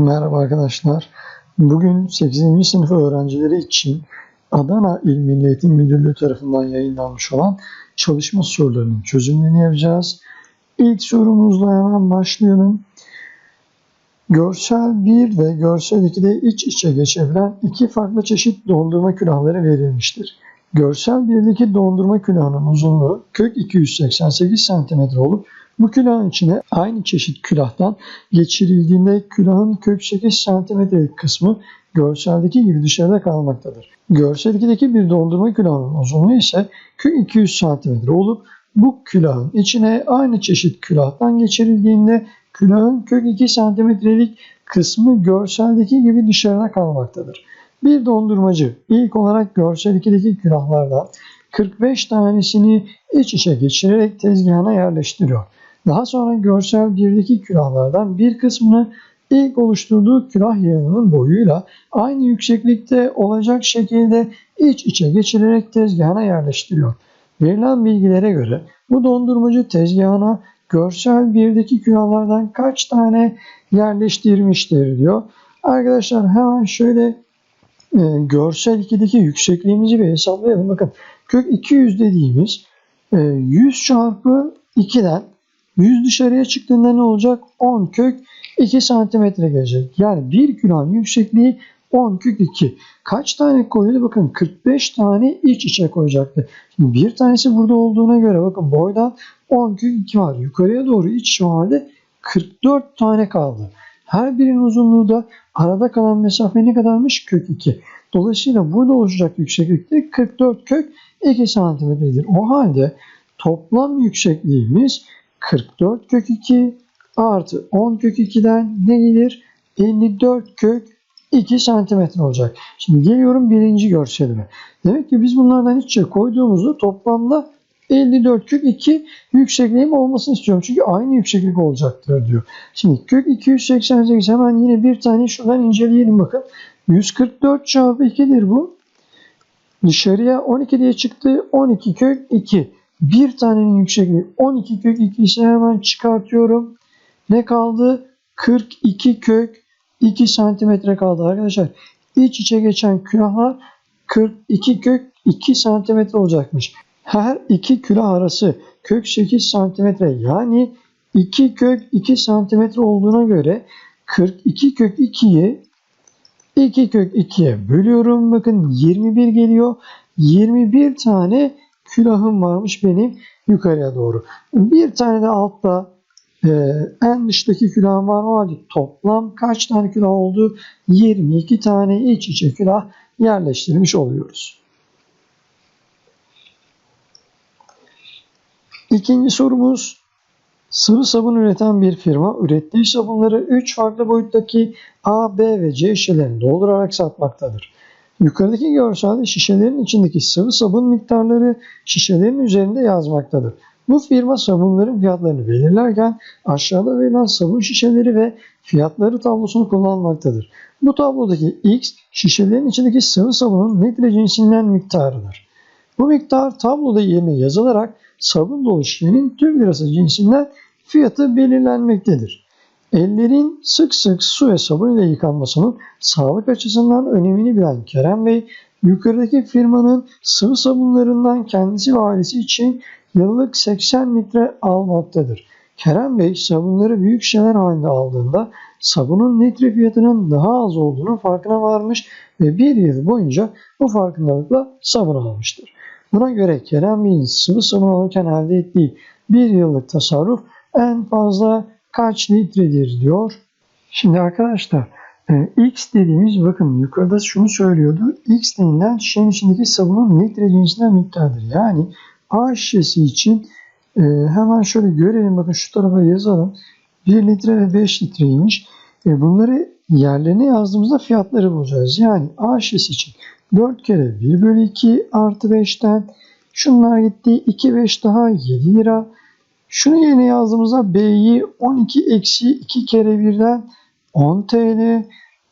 Merhaba arkadaşlar. Bugün 8. sınıf öğrencileri için Adana İl Milli Eğitim Müdürlüğü tarafından yayınlanmış olan çalışma sorularının çözümlerini yapacağız. İlk sorumuzla hemen başlayalım. Görsel 1 ve görsel 2'de iç içe geçebilen iki farklı çeşit dondurma külahları verilmiştir. Görsel 1'deki dondurma külahının uzunluğu kök 288 cm olup bu külahın içine aynı çeşit külahtan geçirildiğinde külahın kök 8 cm'lik kısmı görseldeki gibi dışarıda kalmaktadır. Görsel 2'deki bir dondurma külahının uzunluğu ise kök 200 cm olup bu külahın içine aynı çeşit külahtan geçirildiğinde külahın kök 2 cm'lik kısmı görseldeki gibi dışarıda kalmaktadır. Bir dondurmacı ilk olarak görsel 2'deki külahlardan 45 tanesini iç içe geçirerek tezgahına yerleştiriyor. Daha sonra görsel 1'deki külahlardan bir kısmını ilk oluşturduğu külah yığınının boyuyla aynı yükseklikte olacak şekilde iç içe geçirerek tezgahına yerleştiriyor. Verilen bilgilere göre bu dondurmacı tezgahına görsel 1'deki külahlardan kaç tane yerleştirmiştir diyor. Arkadaşlar hemen şöyle e, görsel 2'deki yüksekliğimizi bir hesaplayalım. Bakın kök 200 dediğimiz e, 100 çarpı 2'den 100 dışarıya çıktığında ne olacak? 10 kök 2 santimetre gelecek. Yani bir kilonun yüksekliği 10 kök 2. Kaç tane koyuyordu? Bakın 45 tane iç içe koyacaktı. Şimdi bir tanesi burada olduğuna göre bakın boydan 10 kök 2 var. Yukarıya doğru iç şu halde 44 tane kaldı. Her birinin uzunluğu da arada kalan mesafe ne kadarmış? Kök 2. Dolayısıyla burada oluşacak yükseklik de 44 kök 2 santimetredir. O halde toplam yüksekliğimiz 44 kök 2 artı 10 kök 2'den ne gelir? 54 kök 2 santimetre olacak. Şimdi geliyorum birinci görselime. Demek ki biz bunlardan iç içe koyduğumuzda toplamda 54 kök 2 yüksekliğim olmasını istiyorum. Çünkü aynı yükseklik olacaktır diyor. Şimdi kök 288 hemen yine bir tane şuradan inceleyelim bakın. 144 çarpı 2'dir bu. Dışarıya 12 diye çıktı. 12 kök 2. Bir tanenin yüksekliği 12 kök 2 ise hemen çıkartıyorum. Ne kaldı? 42 kök 2 santimetre kaldı arkadaşlar. İç içe geçen külahlar 42 kök 2 santimetre olacakmış. Her iki külah arası kök 8 santimetre yani 2 kök 2 santimetre olduğuna göre 42 kök 2'yi 2 kök 2'ye bölüyorum. Bakın 21 geliyor. 21 tane külahım varmış benim yukarıya doğru. Bir tane de altta e, en dıştaki külahım var. O halde toplam kaç tane külah oldu? 22 tane iç içe külah yerleştirmiş oluyoruz. İkinci sorumuz Sıvı sabun üreten bir firma ürettiği sabunları 3 farklı boyuttaki A, B ve C şişelerini doldurarak satmaktadır. Yukarıdaki görselde şişelerin içindeki sıvı sabun miktarları şişelerin üzerinde yazmaktadır. Bu firma sabunların fiyatlarını belirlerken aşağıda verilen sabun şişeleri ve fiyatları tablosunu kullanmaktadır. Bu tablodaki X şişelerin içindeki sıvı sabunun litre cinsinden miktarıdır. Bu miktar tabloda yerine yazılarak sabun dolu şişenin Türk lirası cinsinden fiyatı belirlenmektedir. Ellerin sık sık su ve sabun ile yıkanmasının sağlık açısından önemini bilen Kerem Bey, yukarıdaki firmanın sıvı sabunlarından kendisi ve ailesi için yıllık 80 litre almaktadır. Kerem Bey sabunları büyük şişeler halinde aldığında sabunun litre fiyatının daha az olduğunu farkına varmış ve bir yıl boyunca bu farkındalıkla sabun almıştır. Buna göre Kerem Bey'in sıvı sabun alırken elde ettiği bir yıllık tasarruf en fazla kaç litredir diyor. Şimdi arkadaşlar e, X dediğimiz bakın yukarıda şunu söylüyordu. X denilen şişenin içindeki sabunun litre cinsinden miktardır. Yani A şişesi için e, hemen şöyle görelim bakın şu tarafa yazalım. 1 litre ve 5 litreymiş. E, bunları yerlerine yazdığımızda fiyatları bulacağız. Yani A şişesi için 4 kere 1 bölü 2 artı 5'ten şunlar gitti 2 5 daha 7 lira. Şunu yerine yazdığımızda B'yi 12 eksi 2 kere 1'den 10 TL.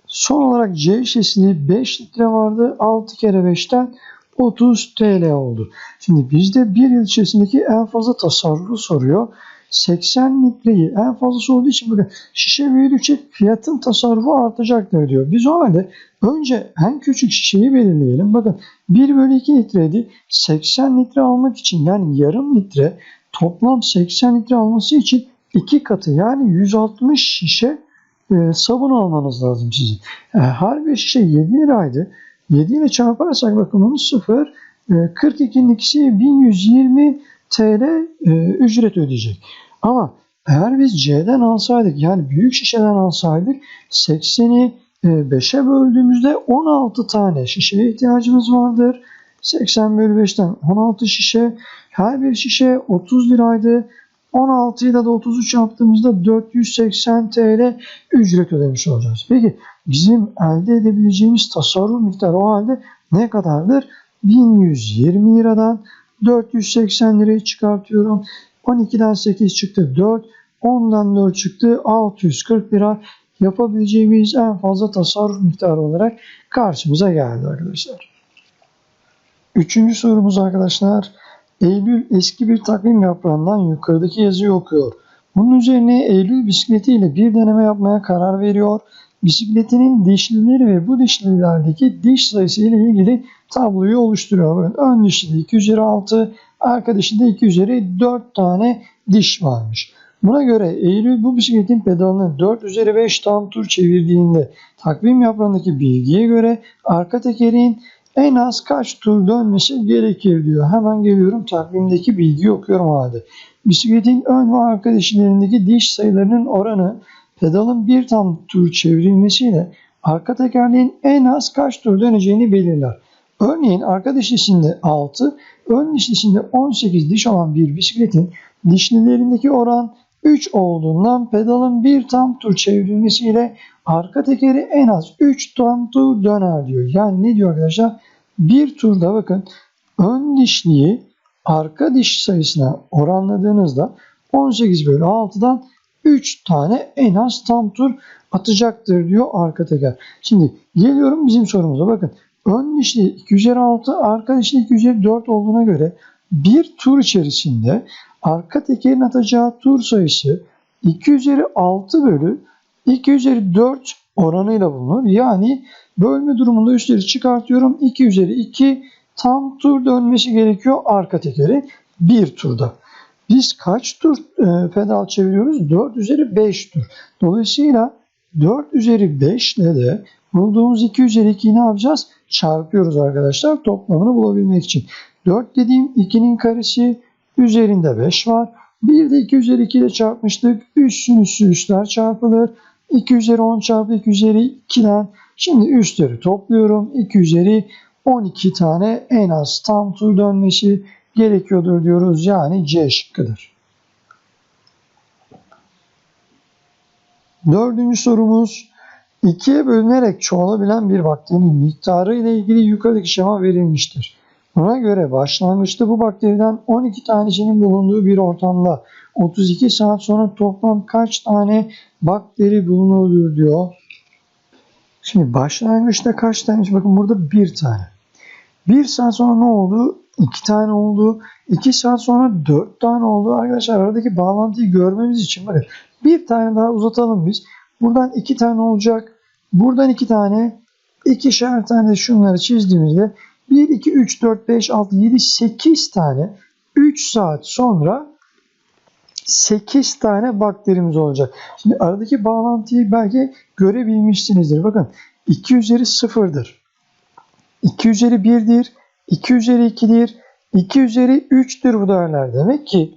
Son olarak C şişesinde 5 litre vardı. 6 kere 5'ten 30 TL oldu. Şimdi bizde bir yıl içerisindeki en fazla tasarrufu soruyor. 80 litreyi en fazlası olduğu için bakın şişe büyüdükçe fiyatın tasarrufu artacaktır diyor. Biz o halde önce en küçük şişeyi belirleyelim. Bakın 1 bölü 2 litreydi. 80 litre almak için yani yarım litre toplam 80 litre alması için iki katı yani 160 şişe e, sabun almanız lazım sizin. E, her bir şişe 7 liraydı. 7 ile çarparsak bakın onu 0 e, 42'nin ikisi 1120 TL e, ücret ödeyecek. Ama eğer biz C'den alsaydık yani büyük şişeden alsaydık 80'i 5'e böldüğümüzde 16 tane şişeye ihtiyacımız vardır. 80 bölü 5'ten 16 şişe. Her bir şişe 30 liraydı. 16 ile de 33 yaptığımızda 480 TL ücret ödemiş olacağız. Peki bizim elde edebileceğimiz tasarruf miktarı o halde ne kadardır? 1120 liradan 480 lirayı çıkartıyorum. 12'den 8 çıktı 4. 10'dan 4 çıktı 640 lira yapabileceğimiz en fazla tasarruf miktarı olarak karşımıza geldi arkadaşlar. Üçüncü sorumuz arkadaşlar. Eylül eski bir takvim yaprağından yukarıdaki yazıyı okuyor. Bunun üzerine Eylül bisikletiyle bir deneme yapmaya karar veriyor. Bisikletinin dişlileri ve bu dişlilerdeki diş sayısı ile ilgili tabloyu oluşturuyor. Bakın ön dişli 2 üzeri 6, arka dişli 2 üzeri 4 tane diş varmış. Buna göre Eylül bu bisikletin pedalını 4 üzeri 5 tam tur çevirdiğinde takvim yaprağındaki bilgiye göre arka tekerin en az kaç tur dönmesi gerekir diyor. Hemen geliyorum takvimdeki bilgiyi okuyorum o halde. Bisikletin ön ve arka dişlerindeki diş sayılarının oranı pedalın bir tam tur çevrilmesiyle arka tekerleğin en az kaç tur döneceğini belirler. Örneğin arka dişlisinde 6, ön dişlisinde 18 diş olan bir bisikletin dişlilerindeki oran 3 olduğundan pedalın bir tam tur çevrilmesiyle arka tekeri en az 3 tam tur döner diyor. Yani ne diyor arkadaşlar? Bir turda bakın ön dişliği arka diş sayısına oranladığınızda 18 bölü 6'dan 3 tane en az tam tur atacaktır diyor arka teker. Şimdi geliyorum bizim sorumuza bakın. Ön dişli 2 üzeri 6, arka dişli 2 üzeri 4 olduğuna göre bir tur içerisinde arka tekerin atacağı tur sayısı 2 üzeri 6 bölü 2 üzeri 4 oranıyla bulunur. Yani bölme durumunda üstleri çıkartıyorum. 2 üzeri 2 tam tur dönmesi gerekiyor arka tekeri bir turda. Biz kaç tur e, pedal çeviriyoruz? 4 üzeri 5 tur. Dolayısıyla 4 üzeri 5 ile de bulduğumuz 2 üzeri 2'yi ne yapacağız? Çarpıyoruz arkadaşlar toplamını bulabilmek için. 4 dediğim 2'nin karesi üzerinde 5 var. Bir de 2 üzeri 2 ile çarpmıştık. Üssün üssü üstler çarpılır. 2 üzeri 10 çarpı 2 üzeri 2'den. Şimdi üstleri topluyorum. 2 üzeri 12 tane en az tam tur dönmesi gerekiyordur diyoruz. Yani C şıkkıdır. Dördüncü sorumuz ikiye bölünerek çoğalabilen bir bakterinin miktarı ile ilgili yukarıdaki şema verilmiştir. Buna göre başlangıçta bu bakteriden 12 tanesinin bulunduğu bir ortamda 32 saat sonra toplam kaç tane bakteri bulunurdur diyor. Şimdi başlangıçta kaç tane? Bakın burada bir tane. Bir saat sonra ne oldu? İki tane oldu. İki saat sonra dört tane oldu. Arkadaşlar aradaki bağlantıyı görmemiz için bakın bir tane daha uzatalım biz. Buradan iki tane olacak. Buradan iki tane. ikişer tane şunları çizdiğimizde 1, 2, 3, 4, 5, 6, 7, 8 tane 3 saat sonra 8 tane bakterimiz olacak. Şimdi aradaki bağlantıyı belki görebilmişsinizdir. Bakın 2 üzeri 0'dır. 2 üzeri 1'dir. 2 üzeri 2'dir. 2 üzeri 3'tür bu değerler. Demek ki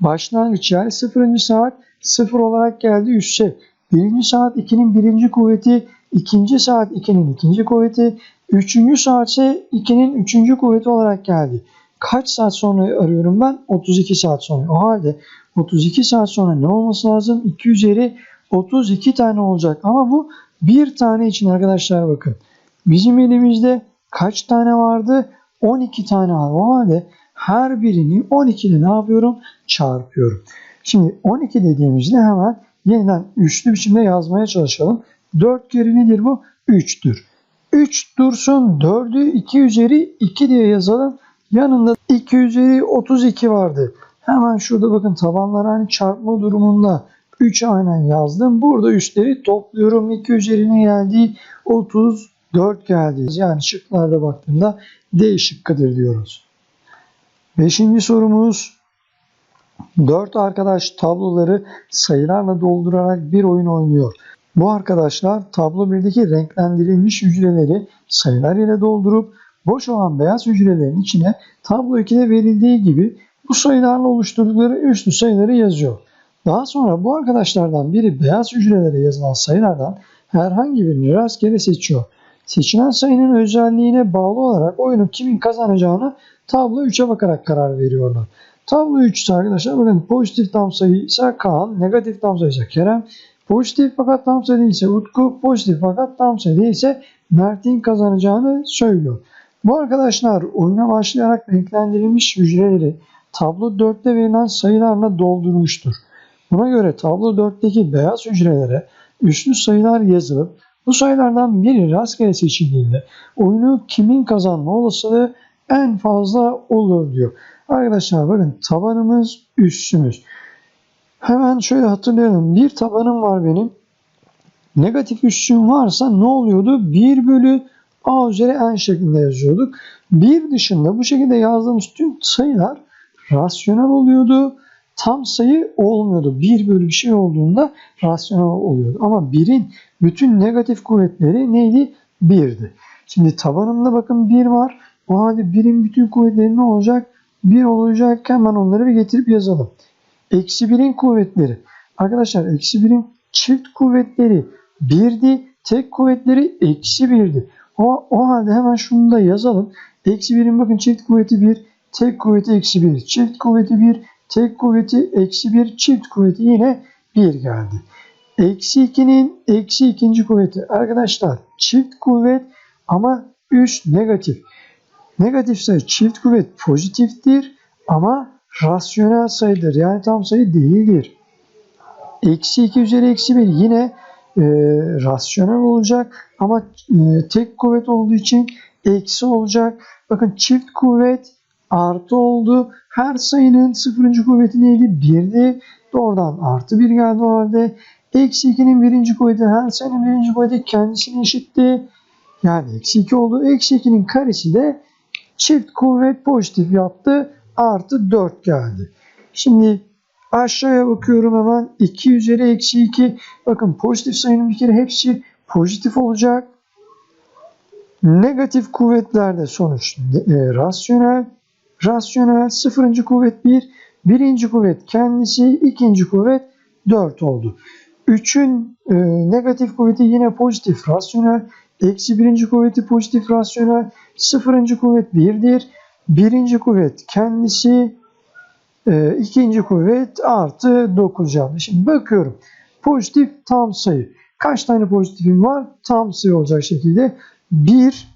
başlangıç yani 0. saat 0 olarak geldi üsse. 1. saat 2'nin 1. kuvveti, 2. saat 2'nin 2. kuvveti, 3. saat ise 2'nin 3. kuvveti olarak geldi. Kaç saat sonra arıyorum ben? 32 saat sonra. O halde 32 saat sonra ne olması lazım? 2 üzeri 32 tane olacak. Ama bu bir tane için arkadaşlar bakın. Bizim elimizde kaç tane vardı? 12 tane var. O halde her birini 12 ile ne yapıyorum? Çarpıyorum. Şimdi 12 dediğimizde hemen yeniden üçlü biçimde yazmaya çalışalım. 4 kere nedir bu? 3'tür. 3 dursun 4'ü 2 üzeri 2 diye yazalım. Yanında 2 üzeri 32 vardı. Hemen şurada bakın tabanlar aynı çarpma durumunda 3 aynen yazdım. Burada üstleri topluyorum. 2 üzerine geldi. 34 geldi. Yani şıklarda baktığımda D şıkkıdır diyoruz. Beşinci sorumuz 4 arkadaş tabloları sayılarla doldurarak bir oyun oynuyor. Bu arkadaşlar tablo 1'deki renklendirilmiş hücreleri sayılar ile doldurup boş olan beyaz hücrelerin içine tablo 2'de verildiği gibi bu sayılarla oluşturdukları üslü sayıları yazıyor. Daha sonra bu arkadaşlardan biri beyaz hücrelere yazılan sayılardan herhangi birini rastgele seçiyor. Seçilen sayının özelliğine bağlı olarak oyunu kimin kazanacağını tablo 3'e bakarak karar veriyorlar. Tablo 3 arkadaşlar bakın pozitif tam sayı ise Kaan, negatif tam sayı ise Kerem, pozitif fakat tam sayı değilse Utku, pozitif fakat tam sayı değilse Mert'in kazanacağını söylüyor. Bu arkadaşlar oyuna başlayarak renklendirilmiş hücreleri tablo 4'te verilen sayılarla doldurmuştur. Buna göre tablo 4'teki beyaz hücrelere üslü sayılar yazılıp bu sayılardan biri rastgele seçildiğinde oyunu kimin kazanma olasılığı en fazla olur diyor. Arkadaşlar bakın tabanımız üssümüz. Hemen şöyle hatırlayalım. Bir tabanım var benim. Negatif üssüm varsa ne oluyordu? 1 bölü a üzeri n şeklinde yazıyorduk. Bir dışında bu şekilde yazdığımız tüm sayılar rasyonel oluyordu. Tam sayı olmuyordu. 1 bölü bir şey olduğunda rasyonel oluyordu. Ama birin bütün negatif kuvvetleri neydi? 1'di. Şimdi tabanımda bakın 1 var. O halde birin bütün kuvvetleri ne olacak? 1 olacakken ben onları bir getirip yazalım. Eksi 1'in kuvvetleri. Arkadaşlar eksi 1'in çift kuvvetleri 1'di. Tek kuvvetleri eksi 1'di. O, o halde hemen şunu da yazalım. Eksi 1'in bakın çift kuvveti 1, tek kuvveti eksi 1. Çift kuvveti 1, tek kuvveti eksi 1, çift kuvveti yine 1 geldi. Eksi 2'nin eksi ikinci kuvveti. Arkadaşlar çift kuvvet ama üst negatif. Negatif sayı çift kuvvet pozitiftir ama rasyonel sayıdır. Yani tam sayı değildir. Eksi 2 üzeri eksi 1 yine e, rasyonel olacak ama e, tek kuvvet olduğu için eksi olacak. Bakın çift kuvvet artı oldu. Her sayının sıfırıncı kuvveti neydi? 1'di. Doğrudan artı 1 geldi o halde. Eksi 2'nin birinci kuvveti her sayının birinci kuvveti kendisine eşitti. Yani eksi 2 oldu. Eksi 2'nin karesi de çift kuvvet pozitif yaptı. Artı 4 geldi. Şimdi aşağıya bakıyorum hemen. 2 üzeri eksi 2. Bakın pozitif sayının bir kere hepsi pozitif olacak. Negatif kuvvetlerde sonuç e, rasyonel. Rasyonel sıfırıncı kuvvet 1. Birinci kuvvet kendisi. ikinci kuvvet 4 oldu. 3'ün e, negatif kuvveti yine pozitif rasyonel. Eksi birinci kuvveti pozitif rasyonel. Sıfırıncı kuvvet 1'dir. Birinci kuvvet kendisi. E, ikinci kuvvet artı 9 yaptı. Şimdi bakıyorum. Pozitif tam sayı. Kaç tane pozitifim var? Tam sayı olacak şekilde. 1,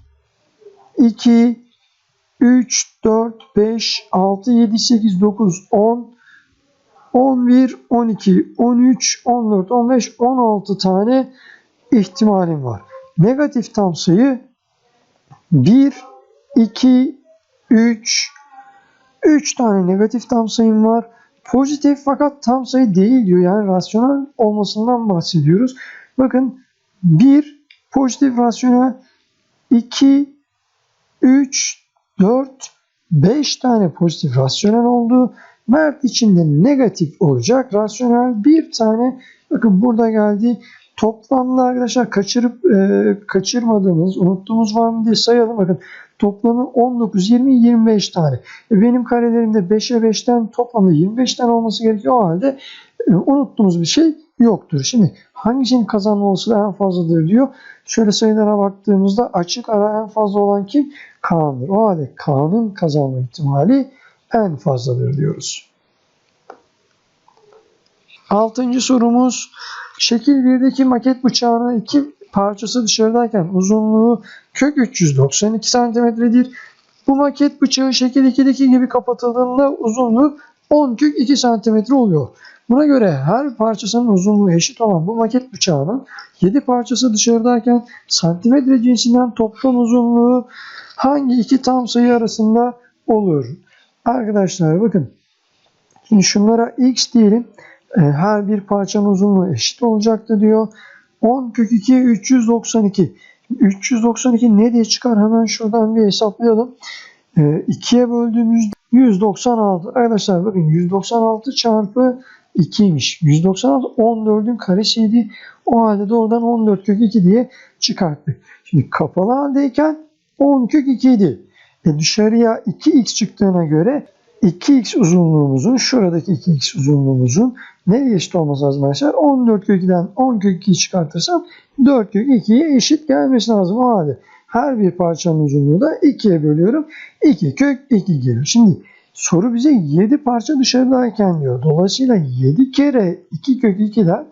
2, 3, 4, 5, 6, 7, 8, 9, 10, 11, 12, 13, 14, 15, 16 tane ihtimalim var. Negatif tam sayı 1, 2, 3, 3 tane negatif tam sayım var. Pozitif fakat tam sayı değil diyor. Yani rasyonel olmasından bahsediyoruz. Bakın 1 pozitif rasyonel 2 3 4 5 tane pozitif rasyonel oldu. Mert içinde negatif olacak. Rasyonel bir tane bakın burada geldi. Toplamda arkadaşlar kaçırıp e, kaçırmadığımız, unuttuğumuz var mı diye sayalım. Bakın toplamı 19, 20, 25 tane. Benim karelerimde 5'e 5'ten toplamda 25 tane olması gerekiyor. O halde e, unuttuğumuz bir şey yoktur. Şimdi hangisinin kazanma olasılığı en fazladır diyor. Şöyle sayılara baktığımızda açık ara en fazla olan kim? Kaan'dır. O halde Kaan'ın kazanma ihtimali en fazladır diyoruz. Altıncı sorumuz şekil 1'deki maket bıçağının iki parçası dışarıdayken uzunluğu kök 392 cm'dir. Bu maket bıçağı şekil 2'deki gibi kapatıldığında uzunluğu 10 kök 2 cm oluyor. Buna göre her parçasının uzunluğu eşit olan bu maket bıçağının 7 parçası dışarıdayken santimetre cinsinden toplam uzunluğu hangi iki tam sayı arasında olur? Arkadaşlar bakın Şimdi şunlara x diyelim. E, her bir parçanın uzunluğu eşit olacaktı diyor. 10 kök 2 392. 392 ne diye çıkar? Hemen şuradan bir hesaplayalım. E, 2'ye böldüğümüzde 196. Arkadaşlar bakın 196 çarpı 2'ymiş. 196 14'ün karesiydi. O halde doğrudan 14 kök 2 diye çıkarttık. Şimdi kapalı haldeyken 10 kök 2 idi. E dışarıya 2x çıktığına göre 2x uzunluğumuzun şuradaki 2x uzunluğumuzun nereye eşit olması lazım arkadaşlar? 14 kök 2'den 10 kök 2'yi çıkartırsam 4 kök 2'ye eşit gelmesi lazım. O halde her bir parçanın uzunluğu da 2'ye bölüyorum. 2 kök 2 geliyor. Şimdi soru bize 7 parça dışarıdayken diyor. Dolayısıyla 7 kere 2 kök 2'den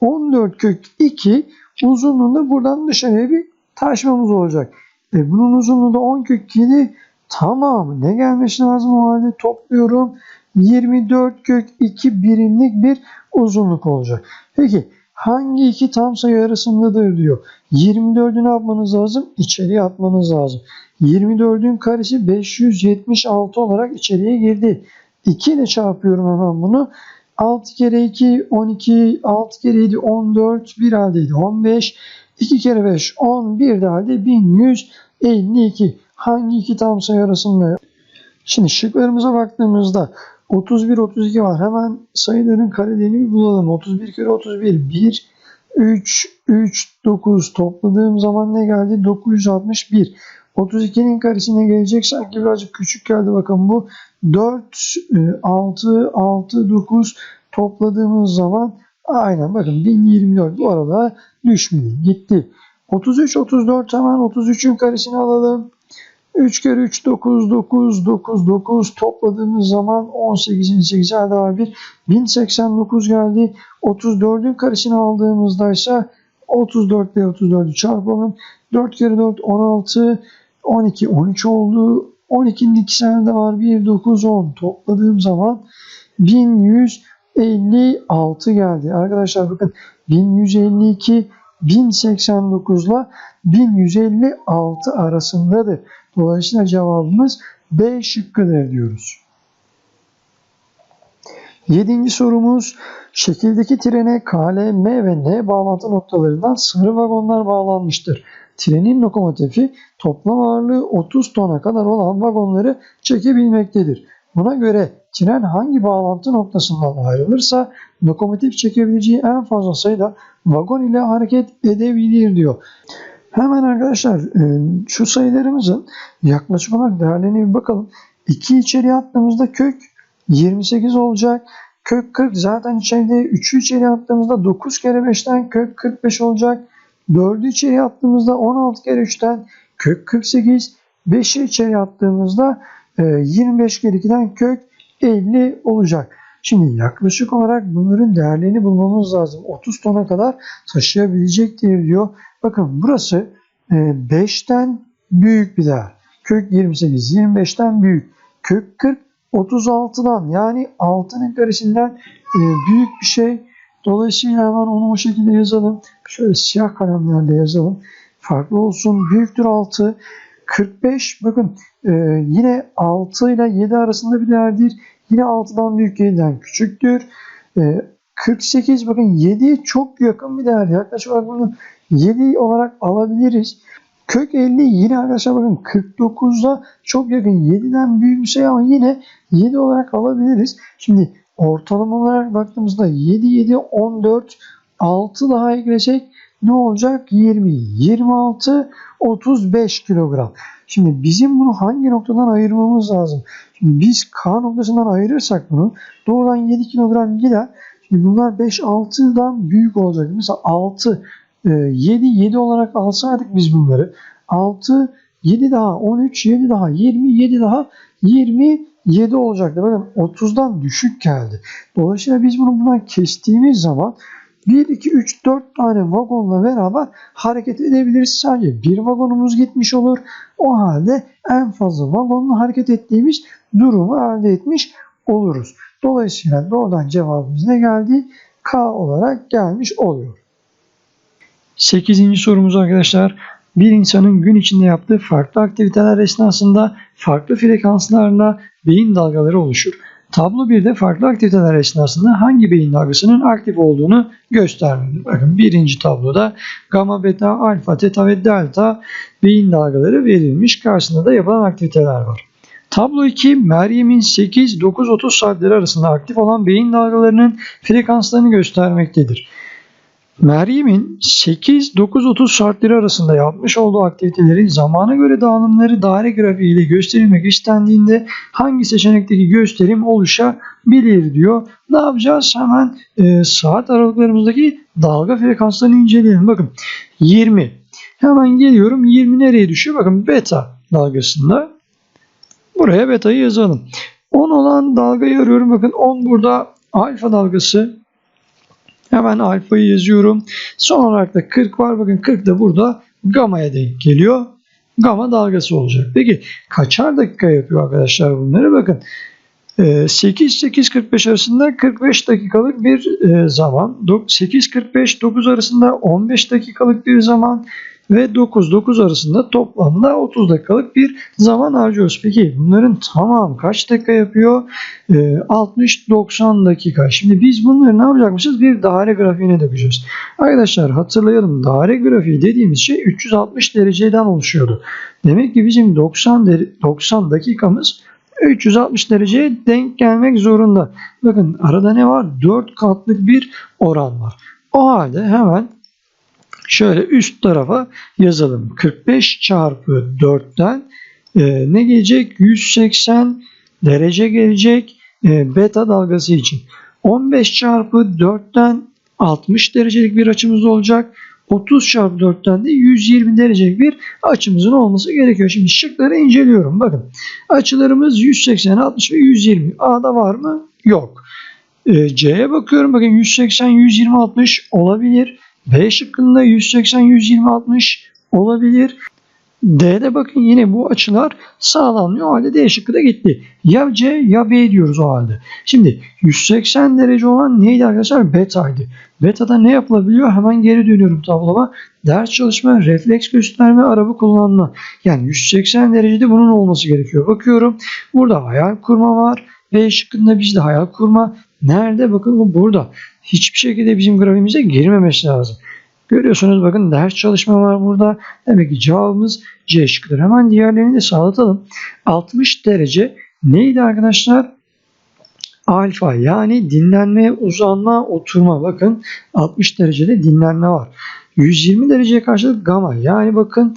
14 kök 2 uzunluğunda buradan dışarıya bir taşmamız olacak. E bunun uzunluğu da 10 kök 7 tamamı ne gelmesi lazım o halde topluyorum. 24 kök 2 birimlik bir uzunluk olacak. Peki hangi iki tam sayı arasındadır diyor. 24'ü ne yapmanız lazım? İçeriye atmanız lazım. 24'ün karesi 576 olarak içeriye girdi. 2 ile çarpıyorum hemen bunu. 6 kere 2 12, 6 kere 7 14, 1 haldeydi 15, 2 kere 5 10, 1 de halde 1152. Hangi iki tam sayı arasında? Şimdi şıklarımıza baktığımızda 31, 32 var. Hemen sayıların karelerini bir bulalım. 31 kere 31, 1, 3, 3, 9 topladığım zaman ne geldi? 961. 32'nin karesine gelecek birazcık küçük geldi bakın bu. 4, 6, 6, 9 topladığımız zaman aynen bakın 1024 bu arada düşmüyor gitti. 33, 34 hemen 33'ün karesini alalım. 3 kere 3 9 9 9 9 topladığımız zaman 18'in 8 elde var bir 1089 geldi. 34'ün karesini aldığımızda ise 34 ile 34'ü çarpalım. 4 kere 4 16 12 13 oldu. 12'nin ikisinde var 1 9 10 topladığım zaman 1156 geldi. Arkadaşlar bakın 1152 1089 ile 1156 arasındadır. Dolayısıyla cevabımız B şıkkıdır diyoruz. Yedinci sorumuz şekildeki trene K, L, M ve N bağlantı noktalarından sarı vagonlar bağlanmıştır. Trenin lokomotifi toplam ağırlığı 30 tona kadar olan vagonları çekebilmektedir. Buna göre tren hangi bağlantı noktasından ayrılırsa lokomotif çekebileceği en fazla sayıda vagon ile hareket edebilir diyor. Hemen arkadaşlar e, şu sayılarımızın yaklaşık olarak değerlerine bir bakalım. 2 içeri attığımızda kök 28 olacak. Kök 40 zaten içeride 3'ü içeri attığımızda 9 kere 5'ten kök 45 olacak. 4'ü içeri attığımızda 16 kere 3'ten kök 48. 5'i içeri attığımızda 25 kere 2'den kök 50 olacak. Şimdi yaklaşık olarak bunların değerlerini bulmamız lazım. 30 tona kadar taşıyabilecektir diyor. Bakın burası 5'ten büyük bir değer. Kök 28 25'ten büyük. Kök 40 36'dan yani 6'nın karesinden büyük bir şey. Dolayısıyla hemen onu o şekilde yazalım. Şöyle siyah kalemlerle yazalım. Farklı olsun. Büyüktür 6. 45 bakın yine 6 ile 7 arasında bir değerdir. Yine 6'dan büyük 7'den küçüktür. 48 bakın 7'ye çok yakın bir değer. Yaklaşık olarak bunu 7 olarak alabiliriz. Kök 50 yine arkadaşlar bakın 49'da çok yakın 7'den büyük bir şey ama yine 7 olarak alabiliriz. Şimdi ortalama olarak baktığımızda 7, 7, 14, 6 daha eklesek ne olacak? 20, 26, 35 kilogram. Şimdi bizim bunu hangi noktadan ayırmamız lazım? Şimdi biz K noktasından ayırırsak bunu doğrudan 7 kilogram gider. Şimdi bunlar 5-6'dan büyük olacak. Mesela 6, 7, 7 olarak alsaydık biz bunları 6, 7 daha 13, 7 daha 20, 7 daha 27 olacaktı. Bakın 30'dan düşük geldi. Dolayısıyla biz bunu bundan kestiğimiz zaman 1, 2, 3, 4 tane vagonla beraber hareket edebiliriz. Sadece bir vagonumuz gitmiş olur. O halde en fazla vagonla hareket ettiğimiz durumu elde etmiş oluruz. Dolayısıyla doğrudan cevabımız ne geldi? K olarak gelmiş oluyor. 8. sorumuz arkadaşlar. Bir insanın gün içinde yaptığı farklı aktiviteler esnasında farklı frekanslarla beyin dalgaları oluşur. Tablo 1'de farklı aktiviteler esnasında hangi beyin dalgasının aktif olduğunu göstermelidir. Bakın birinci tabloda gamma, beta, alfa, teta ve delta beyin dalgaları verilmiş. Karşısında da yapılan aktiviteler var. Tablo 2 Meryem'in 8-9-30 saatleri arasında aktif olan beyin dalgalarının frekanslarını göstermektedir. Meryem'in 8-9-30 saatleri arasında yapmış olduğu aktivitelerin zamana göre dağılımları daire grafiği ile gösterilmek istendiğinde hangi seçenekteki gösterim oluşabilir diyor. Ne yapacağız? Hemen e, saat aralıklarımızdaki dalga frekanslarını inceleyelim. Bakın 20. Hemen geliyorum. 20 nereye düşüyor? Bakın beta dalgasında. Buraya beta'yı yazalım. 10 olan dalgayı arıyorum. Bakın 10 burada alfa dalgası. Hemen alfayı yazıyorum. Son olarak da 40 var. Bakın 40 da burada gamma'ya denk geliyor. Gamma dalgası olacak. Peki kaçar dakika yapıyor arkadaşlar bunları? Bakın 8-8.45 arasında 45 dakikalık bir e, zaman. 8.45-9 arasında 15 dakikalık bir zaman ve 9-9 arasında toplamda 30 dakikalık bir zaman harcıyoruz. Peki bunların tamam kaç dakika yapıyor? E, 60-90 dakika. Şimdi biz bunları ne yapacakmışız? Bir daire grafiğine dökeceğiz. Arkadaşlar hatırlayalım daire grafiği dediğimiz şey 360 dereceden oluşuyordu. Demek ki bizim 90, 90 dakikamız 360 dereceye denk gelmek zorunda. Bakın arada ne var? 4 katlık bir oran var. O halde hemen şöyle üst tarafa yazalım. 45 çarpı 4'ten e, ne gelecek? 180 derece gelecek e, beta dalgası için. 15 çarpı 4'ten 60 derecelik bir açımız olacak. 30 çarpı 4'ten de 120 derecelik bir açımızın olması gerekiyor. Şimdi şıkları inceliyorum. Bakın açılarımız 180, 60 ve 120. A'da var mı? Yok. E, C'ye bakıyorum. Bakın 180, 120, 60 olabilir. B şıkkında 180, 120, 60 olabilir. D'de bakın yine bu açılar sağlanmıyor. O halde D şıkkı da gitti. Ya C ya B diyoruz o halde. Şimdi 180 derece olan neydi arkadaşlar? Beta'ydı. Beta'da ne yapılabiliyor? Hemen geri dönüyorum tabloma. Ders çalışma, refleks gösterme, araba kullanma. Yani 180 derecede bunun olması gerekiyor. Bakıyorum. Burada hayal kurma var. B şıkkında bizde hayal kurma. Nerede? Bakın bu burada. Hiçbir şekilde bizim grafiğimize girmemesi lazım. Görüyorsunuz bakın ders çalışma var burada. Demek ki cevabımız C şıkkıdır. Hemen diğerlerini de sağlatalım. 60 derece neydi arkadaşlar? Alfa yani dinlenme, uzanma, oturma. Bakın 60 derecede dinlenme var. 120 dereceye karşılık gamma. Yani bakın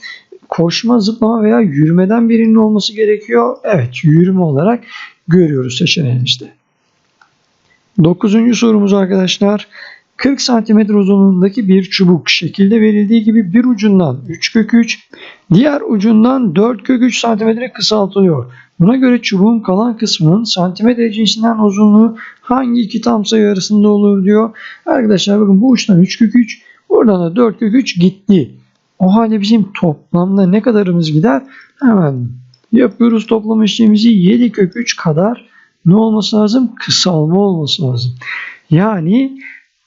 koşma, zıplama veya yürümeden birinin olması gerekiyor. Evet yürüme olarak görüyoruz seçeneğimizde. Dokuzuncu sorumuz arkadaşlar. 40 cm uzunluğundaki bir çubuk şekilde verildiği gibi bir ucundan 3 kök 3, diğer ucundan 4 kök 3 cm kısaltılıyor. Buna göre çubuğun kalan kısmının santimetre cinsinden uzunluğu hangi iki tam sayı arasında olur diyor. Arkadaşlar bakın bu uçtan 3 kök 3, buradan da 4 kök 3 gitti. O halde bizim toplamda ne kadarımız gider? Hemen yapıyoruz toplam işlemimizi 7 kök 3 kadar ne olması lazım? Kısalma olması lazım. Yani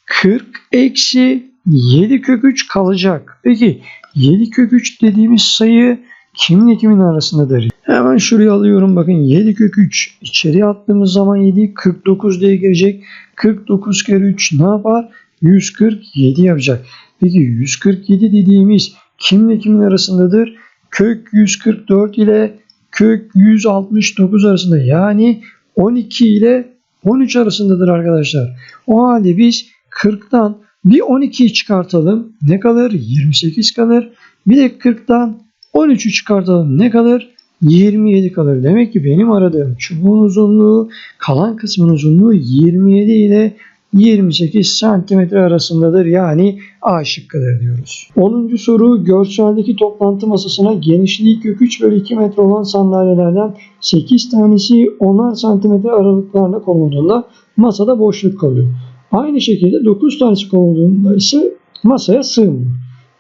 40 eksi 7 kök 3 kalacak. Peki 7 kök 3 dediğimiz sayı kiminle kimin arasındadır? Hemen şuraya alıyorum. Bakın 7 kök 3 içeri attığımız zaman 7 49 diye gelecek. 49 kere 3 ne yapar? 147 yapacak. Peki 147 dediğimiz kimle kimin arasındadır? Kök 144 ile kök 169 arasında. Yani 12 ile 13 arasındadır arkadaşlar. O halde biz 40'tan bir 12'yi çıkartalım. Ne kalır? 28 kalır. Bir de 40'tan 13'ü çıkartalım. Ne kalır? 27 kalır. Demek ki benim aradığım çubuğun uzunluğu kalan kısmın uzunluğu 27 ile 28 santimetre arasındadır. Yani A şıkkıdır diyoruz. 10. soru görseldeki toplantı masasına genişliği kök 3 bölü 2 metre olan sandalyelerden 8 tanesi 10'ar santimetre aralıklarla konulduğunda masada boşluk kalıyor. Aynı şekilde 9 tanesi konulduğunda ise masaya sığmıyor.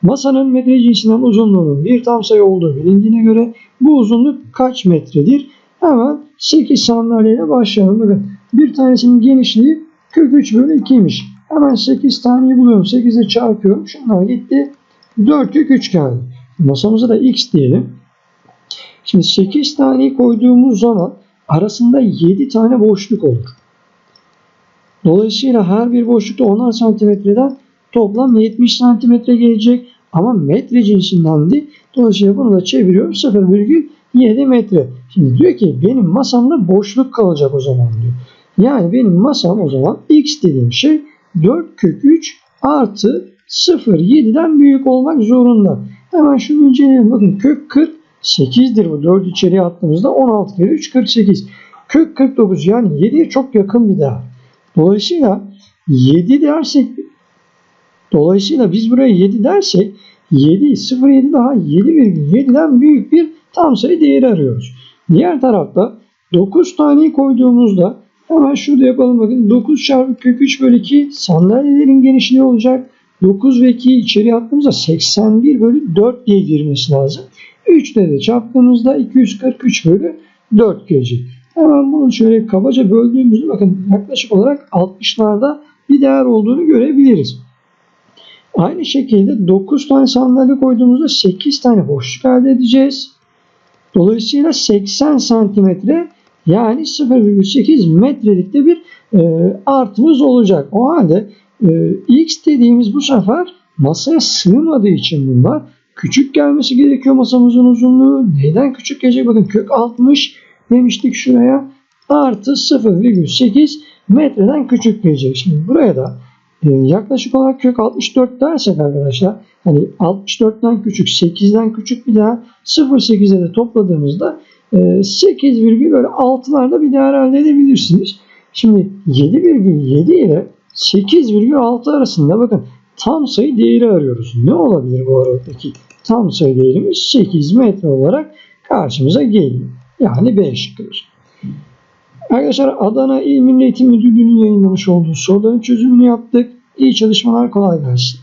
Masanın metre cinsinden uzunluğunun bir tam sayı olduğu bilindiğine göre bu uzunluk kaç metredir? Hemen 8 sandalyeyle başlayalım. Bakın bir tanesinin genişliği kök 3 bölü 2'ymiş. Hemen 8 taneyi buluyorum. 8'e çarpıyorum. Şunlar gitti. 4 kök 3 geldi. Masamıza da x diyelim. Şimdi 8 taneyi koyduğumuz zaman arasında 7 tane boşluk olur. Dolayısıyla her bir boşlukta 10'ar santimetreden toplam 70 santimetre gelecek. Ama metre cinsindendi. Dolayısıyla bunu da çeviriyorum 0,7 metre. Şimdi diyor ki benim masamda boşluk kalacak o zaman diyor. Yani benim masam o zaman x dediğim şey 4 kök 3 artı 0,7'den büyük olmak zorunda. Hemen şunu inceleyelim. Bakın kök 40 8'dir bu. 4 içeriye attığımızda 16 kere 3 48. Kök 49 yani 7'ye çok yakın bir değer. Dolayısıyla 7 dersek dolayısıyla biz buraya 7 dersek 7 0,7 daha 7,7'den büyük bir tam sayı değeri arıyoruz. Diğer tarafta 9 taneyi koyduğumuzda hemen şurada yapalım bakın 9 çarpı kök 3 bölü 2 sandalyelerin genişliği olacak. 9 ve 2'yi içeri attığımızda 81 bölü 4 diye girmesi lazım. 3 ile de çarptığımızda 243 bölü 4 gelecek. Hemen bunu şöyle kabaca böldüğümüzde bakın yaklaşık olarak 60'larda bir değer olduğunu görebiliriz. Aynı şekilde 9 tane sandalye koyduğumuzda 8 tane boşluk elde edeceğiz. Dolayısıyla 80 santimetre yani 0,8 metrelikte bir e, artımız olacak. O halde e, x dediğimiz bu sefer masaya sığmadığı için bunlar küçük gelmesi gerekiyor masamızın uzunluğu. Neyden küçük gelecek? Bakın kök 60 demiştik şuraya. Artı 0,8 metreden küçük gelecek. Şimdi buraya da e, yaklaşık olarak kök 64 dersek arkadaşlar hani 64'ten küçük 8'den küçük bir daha 0,8'e de topladığımızda e, 8,6'larda bir değer elde edebilirsiniz. Şimdi 7,7 ile 8,6 arasında bakın tam sayı değeri arıyoruz. Ne olabilir bu aradaki tam sayı değerimiz? 8 metre olarak karşımıza geliyor. Yani 5 şıkkıdır. Arkadaşlar Adana İl Milli Eğitim Müdürlüğü'nün yayınlamış olduğu soruların çözümünü yaptık. İyi çalışmalar kolay gelsin.